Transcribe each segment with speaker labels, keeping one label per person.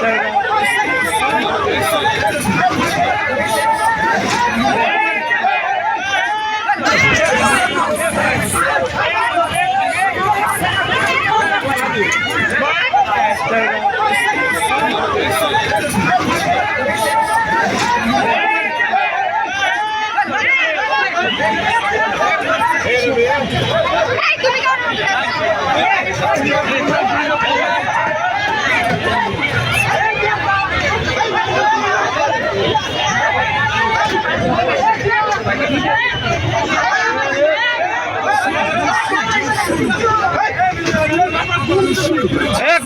Speaker 1: Hey, give me go!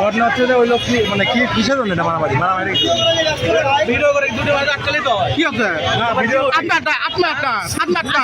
Speaker 1: ঘটনা হচ্ছে যে ওই লোক কি মানে কি কিসের জন্য এটা মারামারি মারামারি ভিডিও করে দুটো বাজে আটকালি তো কি হচ্ছে
Speaker 2: আপনারটা আপনারটা আপনারটা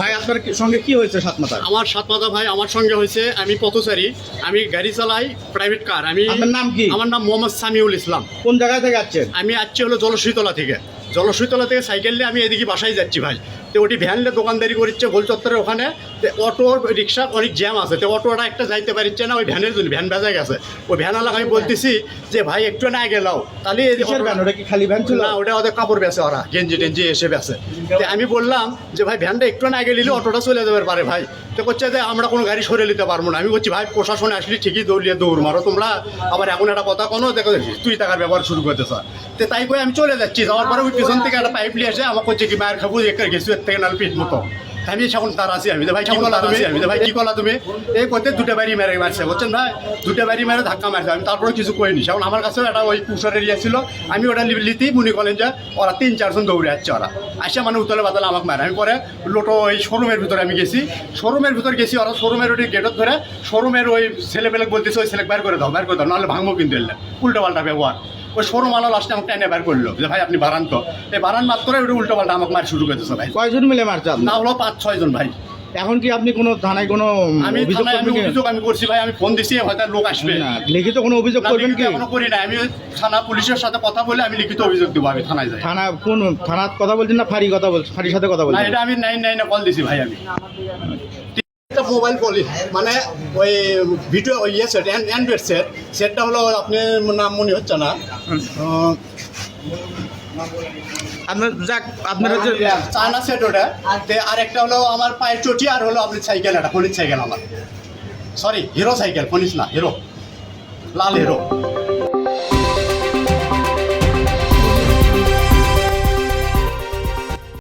Speaker 1: ভাই আপনার সঙ্গে কি হয়েছে সাত মাথায়
Speaker 3: আমার সাত মাথা ভাই আমার সঙ্গে হয়েছে আমি পথচারী আমি গাড়ি চালাই প্রাইভেট কার আমি
Speaker 1: আপনার নাম কি?
Speaker 3: আমার নাম মোহাম্মদ সামিউল ইসলাম।
Speaker 1: কোন জায়গায় থেকে যাচ্ছেন
Speaker 3: আমি আসছি হলো জলসুইতলা থেকে। জলসুইতলা থেকে সাইকেল নিয়ে আমি এদিকে বাসায় যাচ্ছি ভাই। তো ওটি ভ্যানলে দোকানদারি করছে গোল চত্বরের ওখানে অটো রিক্সা অনেক জ্যাম আছে। তো অটোটা একটা যাইতে পারছে না ওই ভ্যানের জন্য ভ্যান বেজা গেছে। ওই ভ্যানালাকে আমি বলতেছি যে ভাই একটু না গেলাও তাহলে
Speaker 1: ভ্যান ওটা কি খালি ভ্যান ছিল?
Speaker 3: না ওটা ওদের কাপড় বেচে ওরা গেঞ্জি টেঞ্জি এসে বেচে। তো আমি বললাম যে ভাই ভ্যানটা একটু না আগে নিলে অটোটা চলে যাবে পারে ভাই। তো করছে যে আমরা কোনো গাড়ি সরে নিতে পারব না। আমি বলছি ভাই প্রশাসন আসলে ঠিকই দৌড়িয়ে দৌড় মারো তোমরা। আবার এখন একটা কথা কোনো দেখো তুই টাকার ব্যবহার শুরু করতে স্যার তো তাই করে আমি চলে যাচ্ছি। যাওয়ার পরে পিছন থেকে একটা পাইপ নিয়ে এসে আমার করছে কি মায়ের খাব একের গেছু এর থেকে নাল পিঠ মতো। আমি এখন তার আছি আমি ভাই কি কলা তুমি? আমি ভাই কি কলা তুমি? এই করতে দুটো বাড়ি মেরে মারছে বলছেন ভাই দুটো বাড়ি মেরে ধাক্কা মারছে। আমি তারপরে কিছু করিনি এখন আমার কাছেও একটা ওই পুষার এরিয়া ছিল আমি ওটা লিতেই মনে করেন যে ওরা তিন চারজন দৌড়ে যাচ্ছে ওরা। আসে মানে উতলে বাদলে আমাকে মারে। আমি পরে লোটো ওই শোরুমের ভিতরে আমি গেছি। শোরুমের ভিতরে গেছি ওরা শোরুমের ওই গেটত ধরে শোরুমের ওই ছেলেপেলে বলতেছে ওই ছেলে বের করে দাও বের করে দাও নাহলে ভাঙবো কিন্তু উল্টো পাল্টা ব্যবহার। ওই শোরুম আলো লাস্টে আমাকে এনে বের করল। যে ভাই আপনি বাড়ান তো। এই বাড়ান মাত্র ওটা উল্টো পাল্টা আমাকে মার শুরু করতেছে ভাই।
Speaker 1: কয়জন মিলে মারছে আপনি?
Speaker 3: না হলো পাঁচ ছয় জন ভাই।
Speaker 1: এখন কি আপনি কোনো থানায় কোনো
Speaker 3: আমি
Speaker 1: অভিযোগ
Speaker 3: থানায় আমি
Speaker 1: করবেন কি?
Speaker 3: অভিযোগ আমি করছি ভাই আমি ফোন দিছি হয়তো লোক আসবে।
Speaker 1: না, লিখিত কোনো অভিযোগ
Speaker 3: না,
Speaker 1: করবেন
Speaker 3: লিখিত
Speaker 1: কি?
Speaker 3: এখনও করি না আমি ওই থানা পুলিশের সাথে কথা বলে আমি লিখিত অভিযোগ দেবো আমি থানায় যাই।
Speaker 1: থানা কোন থানার কথা বলছেন না ফাঁড়ি কথা বলছেন? ফাঁড়ির সাথে কথা
Speaker 3: না
Speaker 1: বলছেন?
Speaker 3: এটা আমি নাইন নাইনে কল দিছি ভাই আমি। মোবাইল কল মানে ওই ভিডিও ওই ইয়ে সেট অ্যান্ড্রয়েড সেট সেটটা হলো আপনি নাম মনে হচ্ছে না।
Speaker 1: আপনার যাক আপনার হচ্ছে
Speaker 3: চায়না সেট ওটা। আর একটা হলো আমার পায়ের চটি আর হলো আপনি সাইকেল সাইকেল আমার। সরি হিরো সাইকেল ফোনিস না হিরো লাল হিরো